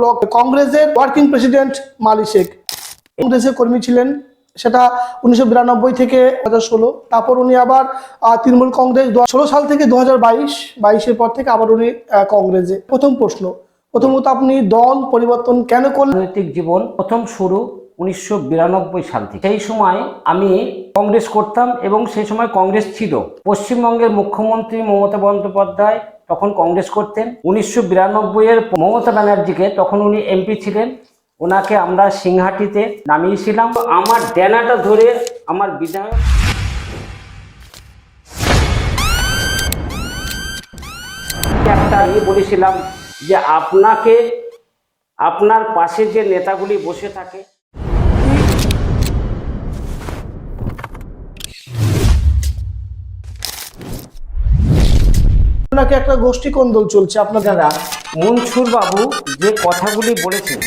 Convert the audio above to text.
Block, কংগ্রেসের working president মালি শেখ। কংগ্রেসের কর্মী ছিলেন, সেটা উনিশশো বিরানব্বই থেকে দু ষোলো। তারপর উনি আবার তৃণমূল কংগ্রেস ষোলো সাল থেকে দু হাজার বাইশ, বাইশের পর থেকে আবার উনি কংগ্রেসে। প্রথম প্রশ্ন, প্রথমত আপনি দল পরিবর্তন কেন করলেন? রাজনৈতিক জীবন প্রথম শুরু উনিশশো বিরানব্বই সাল থেকে। সেই সময় আমি কংগ্রেস করতাম এবং সেই সময় কংগ্রেস ছিল। পশ্চিমবঙ্গের মুখ্যমন্ত্রী মমতা বন্দ্যোপাধ্যায় তখন কংগ্রেস করতেন। উনিশশো বিরানব্বই এর মমতা ব্যানার্জিকে তখন উনি এমপি ছিলেন। ওনাকে আমরা সিংহাটিতে নামিয়েছিলাম। আমার ড্যানাটা ধরে আমার বিধায়ক একটা বলেছিলাম যে আপনাকে আপনার পাশে যে নেতাগুলি বসে থাকে আপনাকে একটা গোষ্ঠী কোন্দল চলছে আপনার দাদা মনসুর বাবু যে কথাগুলি বলেছেন